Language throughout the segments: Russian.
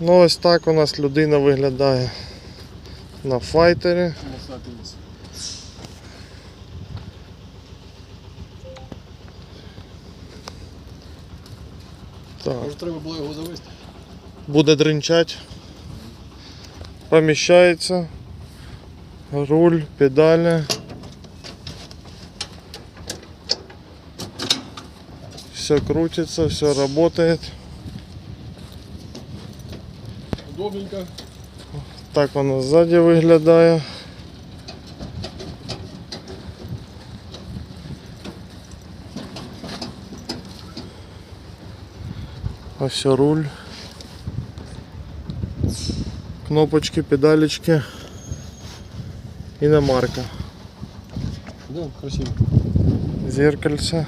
Ну ось так у нас людина виглядає на файтері. Так. Може треба було його завести. буде дринчать. Поміщається. Руль, педалі. Все крутится, все работает. Удобненько. Так воно ззаді виглядає. Ось руль. Кнопочки, педалечки. Іномарка. Да, красиво. Зеркальце.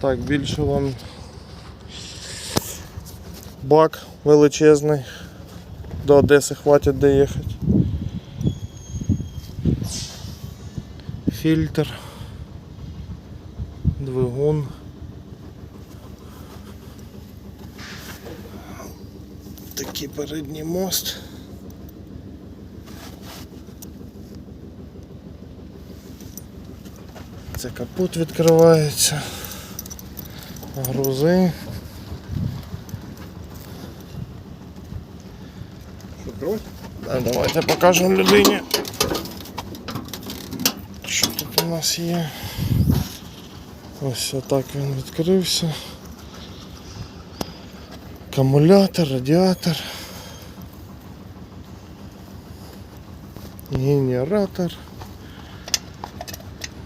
Так, більше вам бак величезний. До Одеси хватить доїхати. Фільтр. Двигун. Такий передній мост. Це капот відкривається. Грузи. Що, відкривати? А давайте покажемо людині. Що тут у нас є? Ось отак він відкрився. Акумулятор, радіатор. Генератор.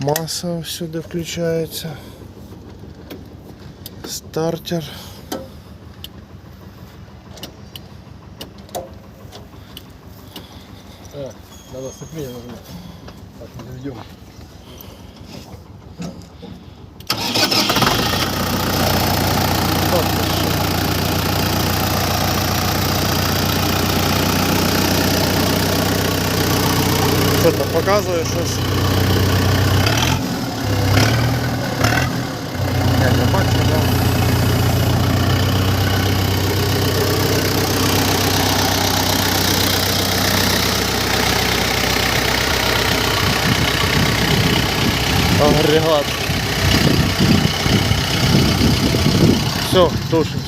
Маса всюди включається. Стартер. Так, надо сцепление нажимать. Так, заведем. Що там показує Агрегат. Все, тушимся.